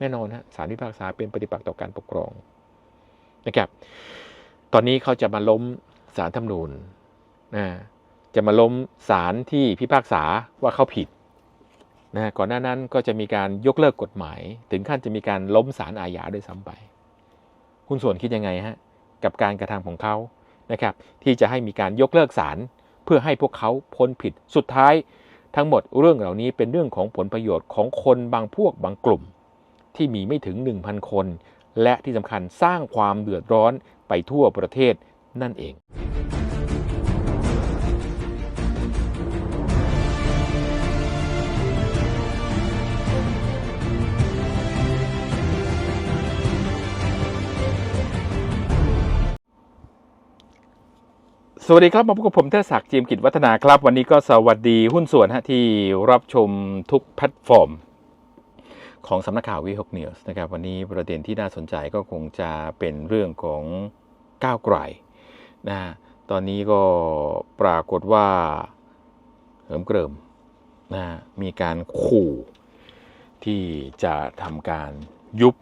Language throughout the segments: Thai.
แน่นอนฮะศาลพิพากษาเป็นปฏิปักษ์ต่อการปกครองนะครับตอนนี้เขาจะมาล้มศาลธรรมนูญนะจะมาล้มศาลที่พิพากษาว่าเขาผิดนะก่อนหน้านั้นก็จะมีการยกเลิกกฎหมาย ถึงขั้นจะมีการล้มศาลอาญาด้วยซ้ำไป คุณส่วนคิดยังไงฮะกับการกระทำของเขานะครับ ที่จะให้มีการยกเลิกศาลเพื่อให้พวกเขาพ้นผิดสุดท้าย ทั้งหมดเรื่องเหล่านี้เป็นเรื่องของผลประโยชน์ของคนบางพวกบางกลุ่ม ที่มีไม่ถึง 1,000 คน และที่สำคัญสร้างความเดือดร้อนไปทั่วประเทศนั่นเองสวัสดีครับ มาพบกับผมเทศศักดิ์จีมกิจวัฒนาครับ วันนี้ก็สวัสดีหุ้นส่วนฮะที่รับชมทุกแพลตฟอร์ม ของสำนักข่าววีฮกนิวส์นะครับวันนี้ประเด็นที่น่าสนใจก็คงจะเป็นเรื่องของก้าวไกลนะฮะตอนนี้ก็ปรากฏว่าเหิมเกริมนะฮะมีการขู่ที่จะทำการยุบ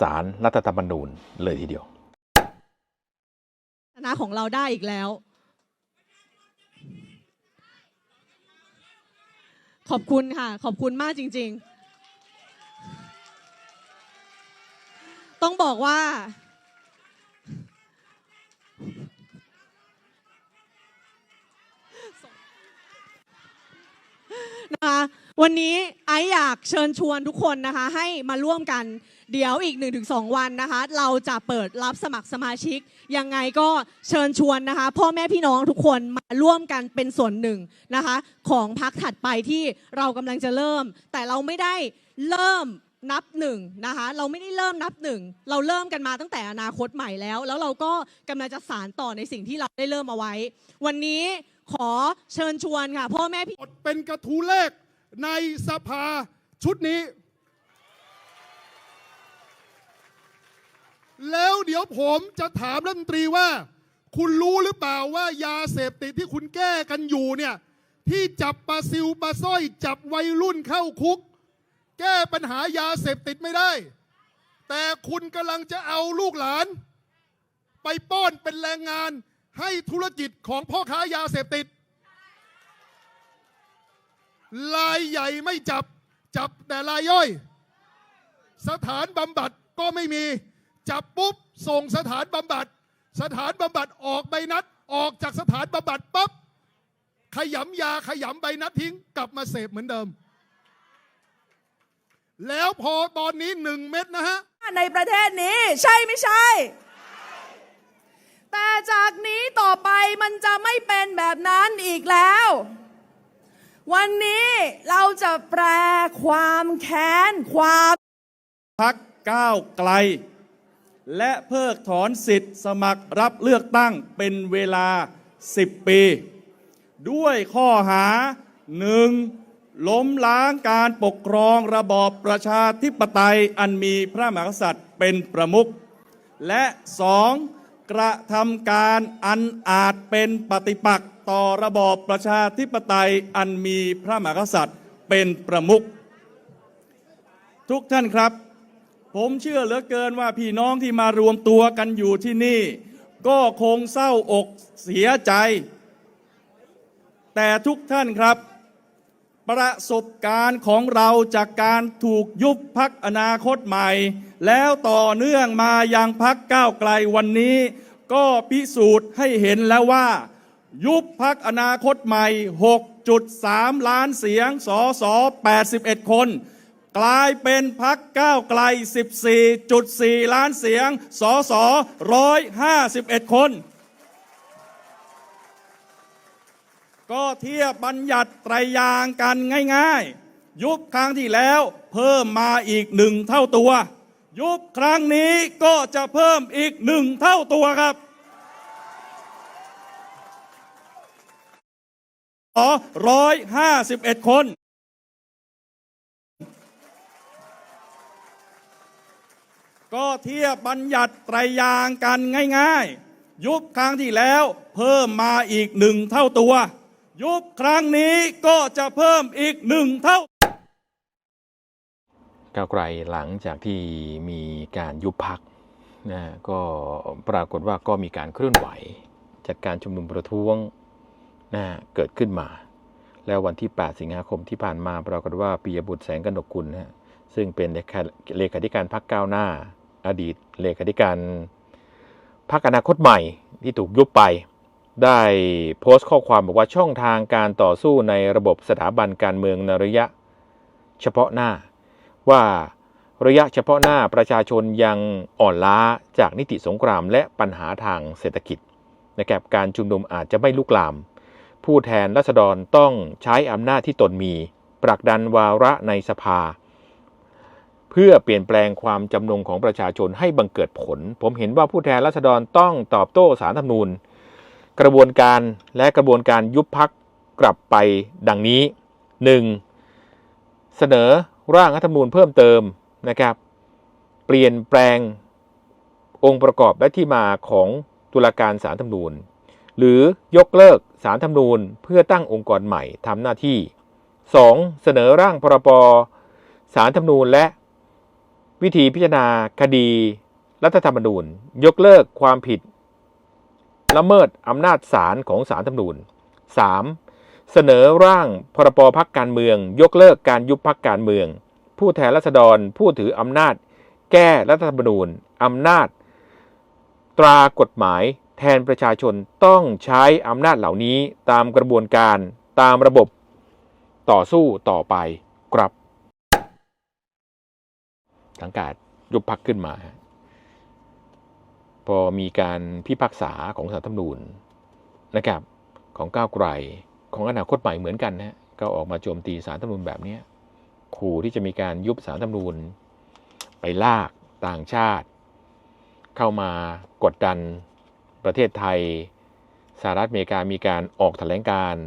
สารรัฐธรรมนูญเลยทีเดียวชนะของเราได้อีกแล้ว ขอบคุณค่ะ ขอบคุณมากจริง ๆ ต้องบอกว่า นะคะวันนี้ไออยากเชิญชวนทุกคนนะคะ ให้มาร่วมกันเดี๋ยวอีก 1-2 วันนะคะ เราจะเปิดรับสมัครสมาชิก ยังไงก็เชิญชวนนะคะ พ่อแม่พี่น้องทุกคนมาร่วมกันเป็นส่วนหนึ่งนะคะ ของพักถัดไปที่เรากำลังจะเริ่ม แต่เราไม่ได้เริ่ม นับหนึ่งนะคะเราไม่ได้เริ่มนับหนึ่งเราเริ่มกันมาตั้งแต่อนาคตใหม่แล้ว แล้วเราก็กำลังจะสานต่อในสิ่งที่เราได้เริ่มเอาไว้ วันนี้ขอเชิญชวนค่ะพ่อแม่พี่อดเป็นกระทู้เลขในสภาชุดนี้ แล้วเดี๋ยวผมจะถามรัฐมนตรีว่า คุณรู้หรือเปล่าว่ายาเสพติดที่คุณแก้กันอยู่เนี่ยที่จับปลาซิวปลาส้อยจับวัยรุ่นเข้าคุก แก้ปัญหายาเสพติดไม่ได้ แต่คุณกำลังจะเอาลูกหลาน ไปป้อนเป็นแรงงานให้ธุรกิจของพ่อค้ายาเสพติด ลายใหญ่ไม่จับจับแต่ลายย่อย สถานบำบัดก็ไม่มี จับปุ๊บ ส่งสถานบำบัด สถานบำบัดออกใบนัด ออกจากสถานบำบัดปั๊บขยำยาขยำใบนัดทิ้งกลับมาเสพเหมือนเดิม แล้วพอตอนนี้หนึ่งเม็ดนะฮะ ในประเทศนี้ใช่ไม่ใช่ แต่จากนี้ต่อไปมันจะไม่เป็นแบบนั้นอีกแล้ว วันนี้เราจะแปลความแค้นความพักก้าวไกล และเพิกถอนสิทธิ์สมัครรับเลือกตั้งเป็นเวลา 10 ปี ด้วยข้อหาหนึ่ง ล้มล้างการปกครองระบอบประชาธิปไตยอันมีพระมหากษัตริย์เป็นประมุขและสองกระทำการอันอาจเป็นปฏิปักษ์ต่อระบอบประชาธิปไตยอันมีพระมหากษัตริย์เป็นประมุขทุกท่านครับ ผมเชื่อเหลือเกินว่าพี่น้องที่มารวมตัวกันอยู่ที่นี่ ก็คงเศร้าอกเสียใจ แต่ทุกท่านครับ ประสบการณ์ของเราจากการถูกยุบพักอนาคตใหม่ แล้วต่อเนื่องมายังพักก้าวไกลวันนี้ ก็พิสูจน์ให้เห็นแล้วว่า ยุบพักอนาคตใหม่ 6.3 ล้านเสียงสส81 คน กลายเป็นพักก้าวไกล 14.4 ล้านเสียงสส151 คน ก็เทียบบัญญัติไตรยางกันง่ายๆ ยุบครั้งที่แล้วเพิ่มมาอีกหนึ่งเท่าตัว ยุบครั้งนี้ก็จะเพิ่มอีกหนึ่งเท่าตัวครับร้อยห้าสิบเอ็ดคน ก็เทียบบัญญัติไตรยางกันง่ายๆ ยุบครั้งที่แล้วเพิ่มมาอีกหนึ่งเท่าตัว ยุบครั้งนี้ก็จะเพิ่มอีกหนึ่งเท่า ก้าวไกลหลังจากที่มีการยุบพักนะก็ปรากฏว่าก็มีการเคลื่อนไหวจัดการชุมนุมประท้วงนะเกิดขึ้นมา แล้ววันที่ 8 สิงหาคมที่ผ่านมาปรากฏว่าปียบุตรแสงกนกกุลนะซึ่งเป็นเลขาเลขาธิการพักก้าวหน้า อดีตเลขาธิการพักอนาคตใหม่ที่ถูกยุบไป ได้โพสต์ข้อความบอกว่าช่องทางการต่อสู้ในระบบสถาบันการเมืองในระยะ เฉพาะหน้า ว่าระยะเฉพาะหน้าประชาชนยังอ่อนล้าจากนิติสงครามและปัญหาทางเศรษฐกิจนะครับการชุมนุมอาจจะไม่ลุกลาม ผู้แทนรัษฎรต้องใช้อำนาจที่ตนมีผลักดันวาระในสภา เพื่อเปลี่ยนแปลงความจำนงของประชาชนให้บังเกิดผล ผมเห็นว่าผู้แทนรัษฎรต้องตอบโต้สารธรรมนูญ กระบวนการและกระบวนการยุบพักกลับไปดังนี้ 1. เสนอร่างรัฐธรรมนูญเพิ่มเติมนะครับ เปลี่ยนแปลงองค์ประกอบและที่มาของตุลาการสารธรรมนูญ หรือยกเลิกสารธรรมนูญเพื่อตั้งองค์กรใหม่ทำหน้าที่ 2. เสนอร่างพรบสารธรรมนูญและวิธีพิจารณาคดี รัฐธรรมนูญ ยกเลิกความผิด ละเมิดอำนาจศาลของศาลธรรมนูญ 3. เสนอร่างพรบพักการเมือง ยกเลิกการยุบพักการเมือง ผู้แทนราษฎรผู้ถืออำนาจ แก้รัฐธรรมนูญอำนาจ ตรากฎหมาย แทนประชาชนต้องใช้อำนาจเหล่านี้ตามกระบวนการตามระบบต่อสู้ต่อไปครับสังกาดยุบพักขึ้นมา พอมีการพิพากษาของสารธรรมนูญนะครับของก้าวไกลของอนาคตใหม่เหมือนกันนะก็ออกมาโจมตีสารธรรมนูญแบบนี้ขู่ที่จะมีการยุบสารธรรมนูญ ไปลากต่างชาติ เข้ามากดดันประเทศไทยสหรัฐอเมริกามีการออกแถลงการณ์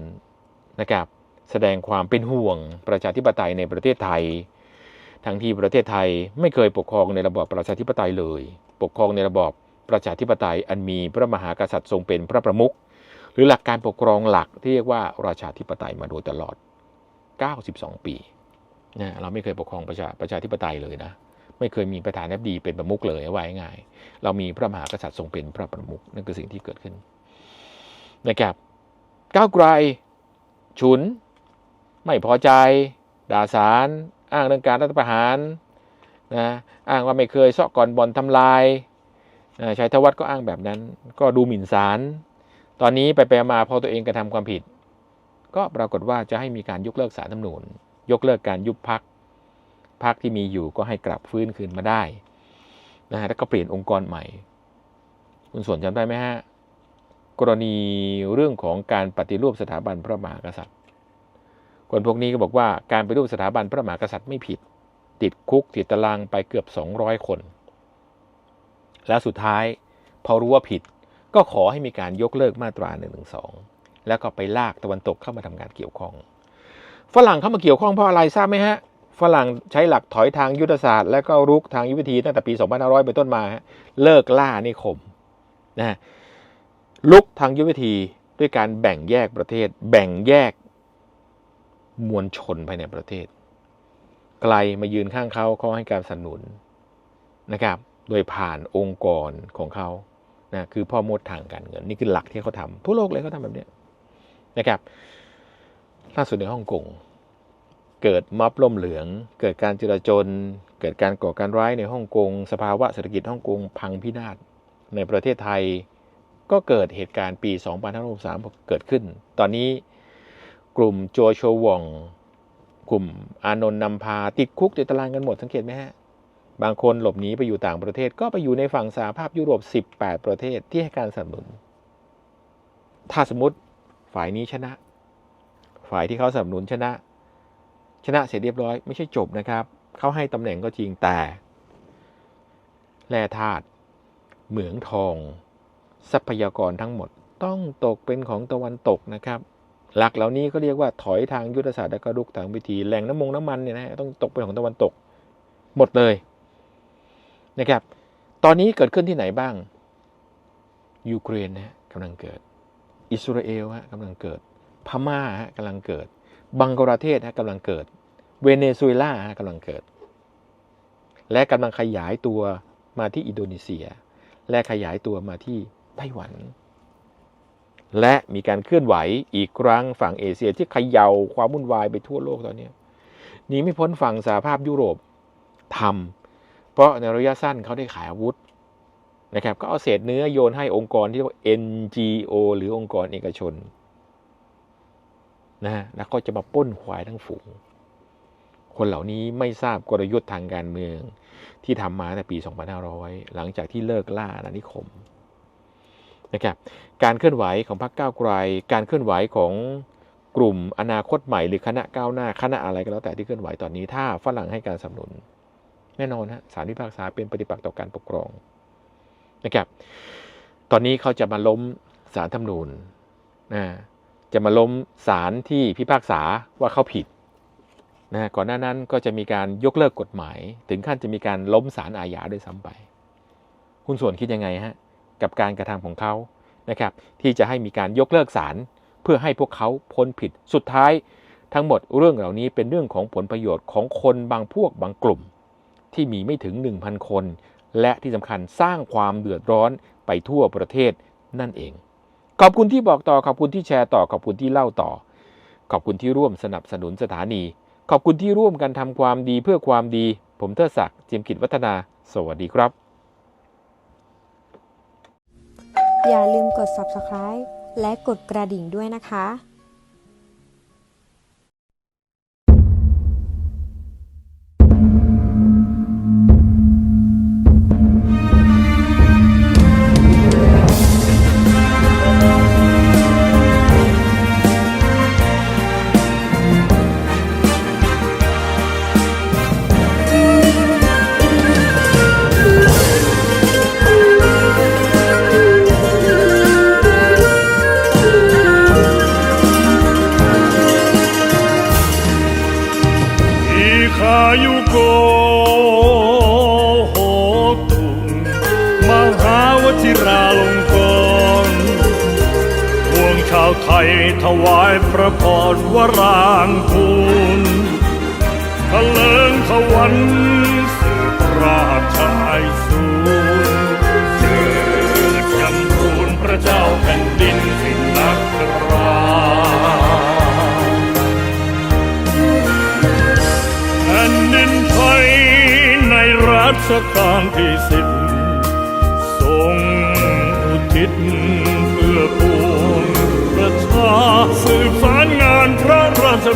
นะครับแสดงความเป็นห่วงประชาธิปไตยในประเทศไทย ทั้งที่ประเทศไทยไม่เคยปกครองในระบอบประชาธิปไตยเลย ปกครองในระบอบ ประชาธิปไตยอันมีพระมหากษัตริย์ทรงเป็นพระประมุขหรือหลักการปกครองหลักที่เรียกว่าราชาธิปไตยมาโดยตลอด 92 ปีนะเราไม่เคยปกครองประชาประชาธิปไตยเลยนะ ไม่เคยมีประธานาธิบดีเป็นประมุขเลยว่าง่ายเรามีพระมหากษัตริย์ทรงเป็นพระประมุขนั่นคือสิ่งที่เกิดขึ้นนะครับก้าวไกล ฉุน ไม่พอใจ ด่าสาร อ้างเรื่องการรัฐประหารนะอ้างว่าไม่เคยเซาะก่อนบอลทำลาย ชัยธวัฒน์ก็อ้างแบบนั้น ก็ดูหมิ่นศาลตอนนี้ไปไปมาพอตัวเองกระทำความผิด ก็ปรากฏว่าจะให้มีการยกเลิกสารธรรมนูญยกเลิกการยุบพักพักที่มีอยู่ก็ให้กลับฟื้นคืนมาได้นะฮะแล้วก็เปลี่ยนองค์กรใหม่ คุณส่วนจำได้ไหมฮะกรณีเรื่องของการปฏิรูปสถาบันพระมหากษัตริย์ คนพวกนี้ก็บอกว่าการปฏิรูปสถาบันพระมหากษัตริย์ไม่ผิด ติดคุกติดตารางไปเกือบ 200 คน แล้วสุดท้ายพอรู้ว่าผิด ก็ขอให้มีการยกเลิกมาตรา1นึแล้วก็ไปลากตะวันตกเข้ามาทำงานเกี่ยวข้อง ฝรั่งเข้ามาเกี่ยวข้องเพราะอะไรทราบไหมฮะฝรั่งใช้หลักถอยทางยุทธศาสตร์และก็รุกทางยุทธวิธีตั้งแต่ปี 2500 เป็นต้นมาฮะเลิกล่านิคมนะฮะลุกทางยุทธวิธีด้วยการแบ่งแยกประเทศ แบ่งแยกมวลชนภายในประเทศ ไกลมายืนข้างเขาเขาให้การสนับสนุนนะครับ โดยผ่านองค์กรของเขานะคือพ่อมดทางการเงิน นี่คือหลักที่เขาทำทั่วโลกเลยเขาทำแบบนี้นะครับล่าสุดในฮ่องกงเกิดม็อบล่มเหลือง เกิดการจลาจลเกิดการก่อการร้ายในฮ่องกง สภาวะเศรษฐกิจฮ่องกงพังพินาศ ในประเทศไทยก็เกิดเหตุการณ์ปี 2563 เกิดขึ้น ตอนนี้กลุ่มโจโชวอง กลุ่มอานนท์นำพาติดคุกติดตารางกันหมดสังเกตไหมฮะ บางคนหลบหนีไปอยู่ต่างประเทศก็ไปอยู่ในฝั่งสหภาพยุโรป 18 ประเทศที่ให้การสนับสนุน ถ้าสมมติฝ่ายนี้ชนะ ฝ่ายที่เขาสนับสนุนชนะ ชนะเสร็จเรียบร้อยไม่ใช่จบนะครับ เขาให้ตำแหน่งก็จริงแต่แร่ธาตุเหมืองทอง ทรัพยากรทั้งหมดต้องตกเป็นของตะวันตกนะครับ หลักเหล่านี้ก็เรียกว่าถอยทางยุทธศาสตร์และก็ลุกทางวิธีแหล่งน้ำมงน้ำมันเนี่ยนะฮะต้องตกเป็นของตะวันตก หมดเลย นะครับ ตอนนี้เกิดขึ้นที่ไหนบ้าง ยูเครนนะกำลังเกิด อิสราเอลฮะกำลังเกิด พม่าฮะกำลังเกิด บังกลาเทศฮะกำลังเกิด เวเนซุเอลาฮะกำลังเกิด และกำลังขยายตัวมาที่อินโดนีเซีย และขยายตัวมาที่ไต้หวัน และมีการเคลื่อนไหวอีกครั้งฝั่งเอเชียที่เขย่าความวุ่นวายไปทั่วโลกตอนนี้หนีไม่พ้นฝั่งสหภาพยุโรปทำ เพราะในระยะสั้นเขาได้ขายอาวุธนะครับก็เอาเศษเนื้อโยนให้องค์กรที่เรียกว่า NGO หรือองค์กรเอกชนนะฮะแล้วก็จะมาป้นควายทั้งฝูง คนเหล่านี้ไม่ทราบกลยุทธ์ทางการเมืองที่ทำมาตั้งแต่ปี 2500 หลังจากที่เลิกล่าอาณานิคมนะครับการเคลื่อนไหวของพรรคก้าวไกล การเคลื่อนไหวของกลุ่มอนาคตใหม่หรือคณะก้าวหน้าคณะอะไรก็แล้วแต่ที่เคลื่อนไหวตอนนี้ ถ้าฝรั่งให้การสนับสนุน แน่นอนฮะสารพิพากษาเป็นปฏิปักษ์ต่อการปกครองนะครับ ตอนนี้เขาจะมาล้มสารธรรมนูญนะจะมาล้มสารที่พิพากษาว่าเขาผิดนะก่อนหน้านั้นก็จะมีการยกเลิกกฎหมาย ถึงขั้นจะมีการล้มศาลอาญาด้วยซ้ำไปคุณส่วนคิดยังไงฮะกับการกระทำของเขานะครับ ที่จะให้มีการยกเลิกศาลเพื่อให้พวกเขาพ้นผิดสุดท้ายทั้งหมดเรื่องเหล่านี้เป็นเรื่องของผลประโยชน์ของคนบางพวกบางกลุ่ม ที่มีไม่ถึง 1,000 คน และที่สำคัญสร้างความเดือดร้อนไปทั่วประเทศนั่นเอง ขอบคุณที่บอกต่อขอบคุณที่แชร์ต่อขอบคุณที่เล่าต่อ ขอบคุณที่ร่วมสนับสนุนสถานี ขอบคุณที่ร่วมกันทำความดีเพื่อความดี ผมเทิดศักดิ์เจียมกิจวัฒนา สวัสดีครับ อย่าลืมกด subscribe และกดกระดิ่งด้วยนะคะ ถวายพระพรวรางคูณทะเลิงทวันสืบราชไอสูรเจิดจำรูนพระเจ้าแผ่นดินสินนักราแผ่นดินไทยในรัชกาลที่สิบ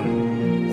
ง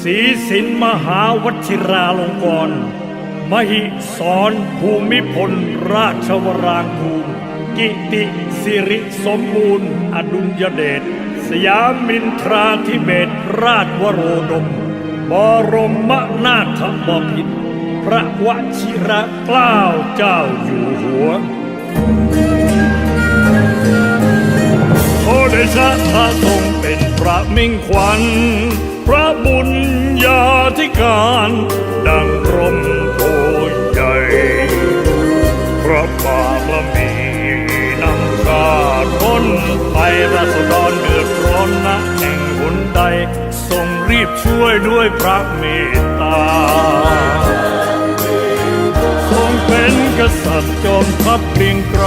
ศีสินมหาวชิราลงกรณ์มหิสรภูมิพลราชวรางคูลกิติสิริสมบูรณ์ อดุลยเดชสยามินทราธิเบศราชวโรดม บรมนาถบพิตรพระวชิระเกล้าเจ้าอยู่หัวโอเดชะพระทรงเป็นพระมิ่งขวัญ พระบุญญาธิการดังร่มโพใหญ่พระบารมีนำชาล้นไปราษฎรเดือดร้อนนะแห่งหนใดทรงรีบช่วยด้วยพระเมตตาทรงเป็นกษัตริย์จอมทัพเกรียงไกร